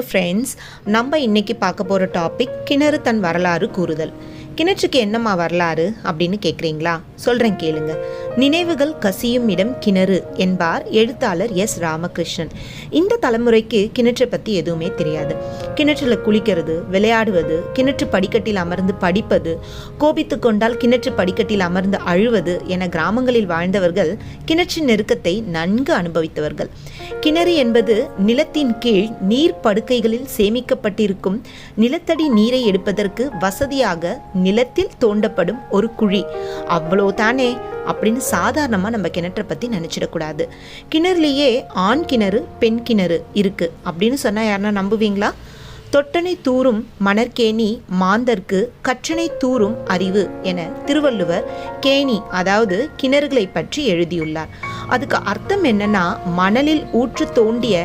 Friends நம்ம இன்னைக்கு பார்க்க போகிற டாபிக் கிணறு தன் வரலாறு கூறுதல். கிணற்றுக்கு என்னம்மா வரலாறு அப்படின்னு கேட்குறீங்களா சொல்கிறேன் கேளுங்க. நினைவுகள் கசியும் இடம் கிணறு என்பார் எழுத்தாளர் எஸ் ராமகிருஷ்ணன். இந்த தலைமுறைக்கு கிணற்றை பற்றி எதுவுமே தெரியாது. கிணற்றில் குளிக்கிறது விளையாடுவது கிணற்று படிக்கட்டில் அமர்ந்து படிப்பது கோபித்து கொண்டால் கிணற்று படிக்கட்டில் அமர்ந்து அழுவது என கிராமங்களில் வாழ்ந்தவர்கள் கிணற்றின் நெருக்கத்தை நன்கு அனுபவித்தவர்கள். கிணறு என்பது நிலத்தின் கீழ் நீர் படுக்கைகளில் சேமிக்கப்பட்டிருக்கும் நிலத்தடி நீரை எடுப்பதற்கு வசதியாக நிலத்தில் தோண்டப்படும் ஒரு குழி. அவ்வளோ தானே அப்படின்னு சாதாரணமாக நம்ம கிணற்றை பற்றி நினச்சிடக்கூடாது. கிணறுலேயே ஆண் கிணறு பெண் கிணறு இருக்குது அப்படின்னு சொன்னால் யாருன்னா நம்புவீங்களா? தொட்டனை தூரும் மணற்கேணி மாந்தர்க்கு கற்றனை தூரும் அறிவு என திருவள்ளுவர் கேணி அதாவது கிணறுகளை பற்றி எழுதியுள்ளார். அதுக்கு அர்த்தம் என்னன்னா மணலில் ஊற்று தோண்டிய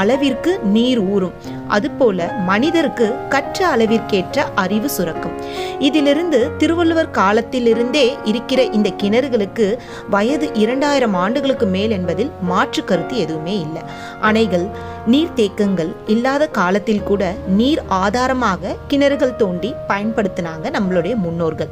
அளவிற்கு நீர் ஊறும். அதுபோல மனிதருக்கு கற்ற அளவிற்கேற்ற அறிவு சுரக்கும். இதிலிருந்து திருவள்ளுவர் காலத்திலிருந்தே இருக்கிற இந்த கிணறுகளுக்கு வயது இரண்டாயிரம் ஆண்டுகளுக்கு மேல் என்பதில் மாற்று கருத்து எதுவுமே இல்லை. அணைகள் நீர்த்தேக்கங்கள் இல்லாத காலத்தில் கூட நீர் ஆதாரமாக கிணறுகள் தோண்டி பயன்படுத்தினாங்க நம்மளுடைய முன்னோர்கள்.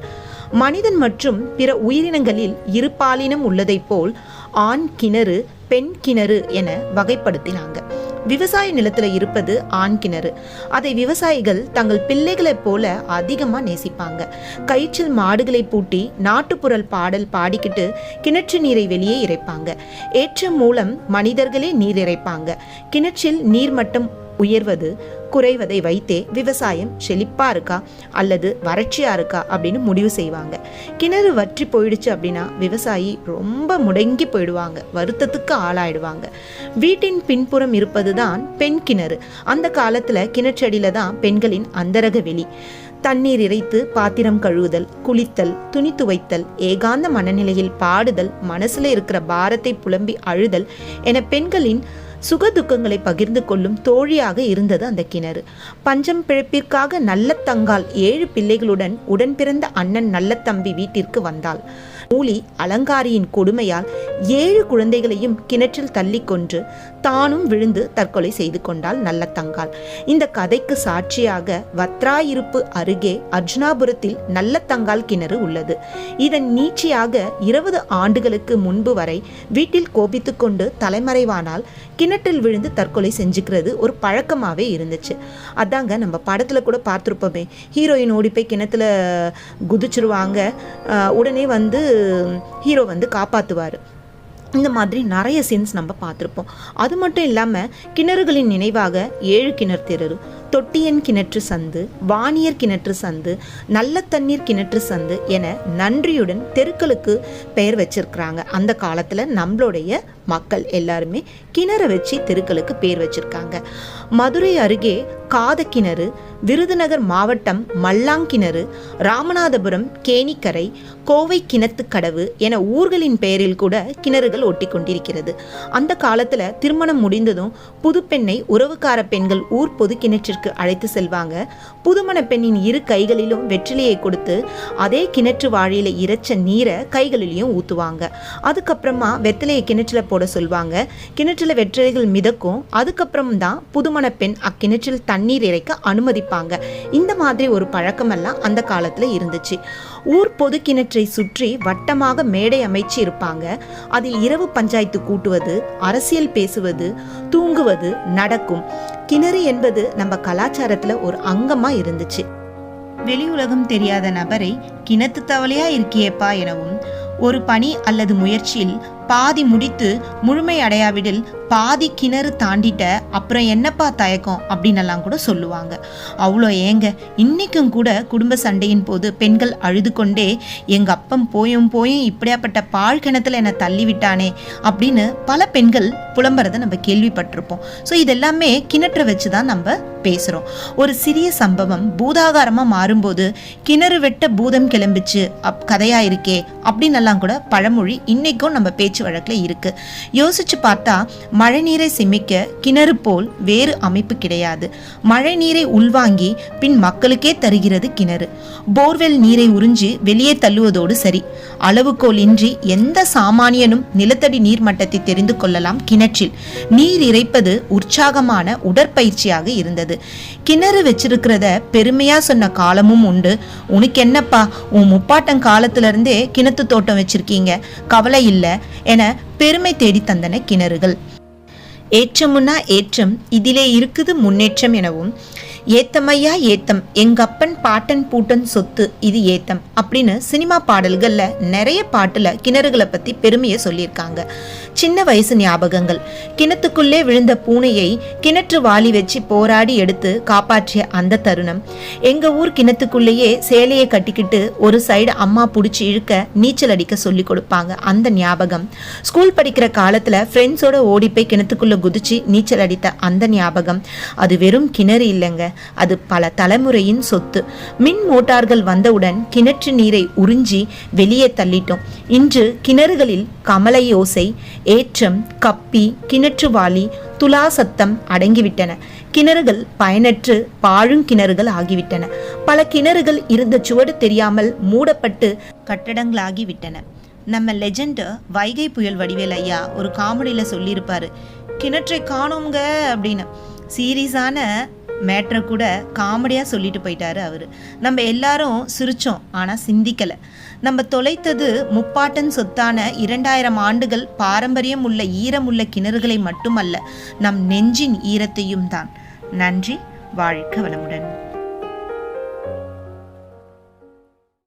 மனிதன் மற்றும் பிற உயிரினங்களில் இருபாலினம் உள்ளதைப் போல் ஆண் கிணறு பெண் கிணறு என வகைப்படுத்தினாங்க. விவசாய நிலத்துல இருப்பது ஆண் கிணறு. அதை விவசாயிகள் தங்கள் பிள்ளைகளைப் போல அதிகமா நேசிப்பாங்க. கயிற்றில் மாடுகளை பூட்டி நாட்டுப்புறல் பாடல் பாடிக்கிட்டு கிணற்று நீரை வெளியே இறைப்பாங்க. ஏற்றம் மூலம் மனிதர்களே நீர் இறைப்பாங்க. கிணற்றில் நீர்மட்டம் உயர்வது குறைவதை வைத்தே விவசாயம் செழிப்பாக இருக்கா? அல்லது வறட்சியாக இருக்கா? அப்படின்னு முடிவு செய்வாங்க. கிணறு வற்றி போயிடுச்சு அப்படின்னா விவசாயி ரொம்ப முடங்கி போயிடுவாங்க. வருத்தத்துக்கு ஆளாயிடுவாங்க. வீட்டின் பின்புறம் இருப்பது தான் பெண் கிணறு. அந்த காலத்தில் கிணற்றடியில் தான் பெண்களின் அந்தரக வெளி. தண்ணீர் இறைத்து பாத்திரம் கழுவுதல் குளித்தல் துணி துவைத்தல் ஏகாந்த மனநிலையில் பாடுதல் மனசுல இருக்கிற பாரத்தை புலம்பி அழுதல் என பெண்களின் சுக துக்கங்களை பகிர்ந்து கொள்ளும் தோழியாக இருந்தது அந்த கிணறு. பஞ்சம் பிழைப்பிற்காக நல்ல தங்கால் ஏழு பிள்ளைகளுடன் உடன் பிறந்த அண்ணன் நல்ல தம்பி வீட்டிற்கு வந்தாள். மூலி அலங்காரியின் கொடுமையால் ஏழு குழந்தைகளையும் கிணற்றில் தள்ளி கொன்று தானும் விழுந்து தற்கொலை செய்து கொண்டாள் நல்ல தங்காள். இந்த கதைக்கு சாட்சியாக வத்ராயிருப்பு அருகே அர்ஜுனாபுரத்தில் நல்ல தங்கால் கிணறு உள்ளது. இதன் நீட்சியாக இருபது ஆண்டுகளுக்கு முன்பு வரை வீட்டில் கோபித்து கொண்டு தலைமறைவானால் கிணற்றில் விழுந்து தற்கொலை செஞ்சுக்கிறது ஒரு பழக்கமாகவே இருந்துச்சு. அதாங்க நம்ம படத்தில் கூட பார்த்துருப்போமே ஹீரோயின் ஓடி போய் கிணத்துல குதிச்சிருவாங்க உடனே வந்து ஹீரோ வந்து காப்பாற்றுவார் இந்த மாதிரி நிறைய சீன்ஸ் நம்ம பார்த்துருப்போம். அது மட்டும் இல்லாமல் கிணறுகளின் நினைவாக ஏழு கிணறு தேரரும். தொட்டியன் கிணற்று சந்து வாணியர் கிணற்று சந்து நல்ல தண்ணீர் கிணற்று சந்து என நன்றியுடன் தெருக்களுக்கு பெயர் வச்சிருக்கிறாங்க. அந்த காலத்தில் நம்மளுடைய மக்கள் எல்லாருமே கிணறு வச்சு தெருக்களுக்கு பேர் வச்சிருக்காங்க. மதுரை அருகே காதக்கிணறு விருதுநகர் மாவட்டம் மல்லாங்கிணறு ராமநாதபுரம் கேணிக்கரை கோவை கிணத்துக்கடவு என ஊர்களின் பெயரில் கூட கிணறுகள் ஒட்டி கொண்டிருக்கிறது அந்த காலத்தில் திருமணம் முடிந்ததும் புதுப்பெண்ணை உறவுக்கார பெண்கள் ஊர் பொது கிணற்றிற்கு அழைத்து செல்வாங்க. புதுமண பெண்ணின் இரு கைகளிலும் வெற்றிலையை கொடுத்து அதே கிணற்று வாழையில் இறைச்ச நீரை கைகளிலையும் ஊற்றுவாங்க அதுக்கப்புறமா வெத்தலையை கிணற்றில் போட சொல்வாங்க. கிணற்றில் வெற்றிலைகள் மிதக்கும். அதுக்கப்புறம் தான் புதுமண பெண் அக்கிணற்றில் தண்ணீர் இறைக்க அனுமதிப்பாங்க. இந்த மாதிரி ஒரு பழக்கமெல்லாம் அந்த காலத்தில் இருந்துச்சு. ஊர் பொது கிணற்றை சுற்றி வட்டமாக மேடை அமைச்சு இருப்பாங்க. அதில் இரவு பஞ்சாயத்து கூட்டுவது அரசியல் பேசுவது தூங்குவது நடக்கும். கிணறு என்பது நம்ம கலாச்சாரத்தில் ஒரு அங்கமாக இருந்துச்சு. வெளி உலகம் தெரியாத நபரை கிணத்து தவளையா இருக்கியேப்பா எனவும் ஒரு பணி அல்லது முயற்சியில் பாதி முடித்து முழுமை அடையாவிடில் பாதி கிணறு தாண்டிட்ட அப்புறம் என்னப்பா தயக்கம் அப்படின்னெல்லாம் கூட சொல்லுவாங்க. அவ்வளோ ஏங்க. இன்னைக்கும் கூட குடும்ப சண்டையின் போது பெண்கள் அழுது கொண்டே எங்கள் அப்பம் போயும் போயும் இப்படியாப்பட்ட பால் கிணத்துல என்னை தள்ளி விட்டானே அப்படின்னு பல பெண்கள் புலம்புறதை நம்ம கேள்விப்பட்டிருப்போம். ஸோ இதெல்லாமே கிணற்றை வச்சு தான் நம்ம பேசுகிறோம் ஒரு சிறிய சம்பவம் பூதாகாரமாக மாறும்போது கிணறு வெட்ட பூதம் கிளம்பிச்சு அப் கதையாக இருக்கே அப்படின்னெல்லாம் கூட பழமொழி இன்னைக்கும் நம்ம பேச்சு வழக்கில் இருக்கு. யோசிச்சு பார்த்தா மழை நீரை சிமிக்க கிணறு போல் வேறு அமைப்பு கிடையாது. மழை நீரை உள்வாங்கி பின் மக்களுக்கே தருகிறது கிணறு. போர்வெல் நீரை உறிஞ்சி வெளியே தள்ளுவதோடு சரி. அளவுகோல் இன்றி எந்த சாமானியனும் நிலத்தடி நீர் மட்டத்தை தெரிந்து கொள்ளலாம் கிணற்றில். நீர் இறைப்பது உற்சாகமான உடற்பயிற்சியாக இருந்தது. கிணறு வச்சிருக்கிறத பெருமையா சொன்ன காலமும் உண்டு. உனக்கு என்னப்பா உன் முப்பாட்டன் காலத்துல இருந்தே கிணத்து தோட்டம் வச்சிருக்கீங்க. கவலை இல்லை. என பெருமை தேடி தந்தன கிணறுகள். ஏற்றமுன்னா ஏற்றம் இதிலே இருக்குது முன்னேற்றம் எனவும் ஏத்தமையா ஏத்தம் எங்கப்பன் பாட்டன் பூட்டன் சொத்து இது ஏத்தம் அப்படின்னு சினிமா பாடல்களில் நிறைய பாட்டில் கிணறுகளை பற்றி பெருமையை சொல்லியிருக்காங்க. சின்ன வயசு ஞாபகங்கள். கிணத்துக்குள்ளே விழுந்த பூனையை கிணற்று வாலி வச்சு போராடி எடுத்து காப்பாற்றிய அந்த தருணம். எங்க ஊர் கிணத்துக்குள்ளேயே சேலையை கட்டிக்கிட்டு ஒரு சைடு அம்மா பிடிச்சி இழுக்க நீச்சல் அடிக்க சொல்லி கொடுப்பாங்க அந்த ஞாபகம். ஸ்கூல் படிக்கிற காலத்துல ஃப்ரெண்ட்ஸோட ஓடி போய் கிணத்துக்குள்ள குதிச்சு நீச்சல் அடித்த அந்த ஞாபகம். அது வெறும் கிணறு இல்லைங்க அது பல தலைமுறையின் சொத்து. மின் மோட்டார்கள் வந்தவுடன் கிணற்று நீரை உறிஞ்சி வெளியே தள்ளிட்டோம். இன்று கிணறுகளில் கமலை ஓசை ஏற்றம் கப்பி கிணற்று வாளி துலா சத்தம் அடங்கிவிட்டன. கிணறுகள் பயனற்று பாழும் கிணறுகள் ஆகிவிட்டன. பல கிணறுகள் இருந்த சுவடு தெரியாமல் மூடப்பட்டு கட்டடங்களாகிவிட்டன. நம்ம லெஜண்ட் வைகை புயல் வடிவேல் ஐயா ஒரு காமெடியில் சொல்லியிருப்பாரு. கிணற்றை காணோங்க அப்படின்னு. சீரியஸான மேட்ரை கூட காமெடியாக சொல்லிட்டு போயிட்டாரு அவர். நம்ம எல்லாரும் சிரித்தோம் ஆனால் சிந்திக்கலை. நம்ம தொலைத்தது முப்பாட்டன் சொத்தான இரண்டாயிரம் ஆண்டுகள் பாரம்பரியம் உள்ள ஈரமுள்ள கிணறுகளை மட்டுமல்ல நம் நெஞ்சின் ஈரத்தையும் தான். நன்றி வாழ்க வளமுடன்.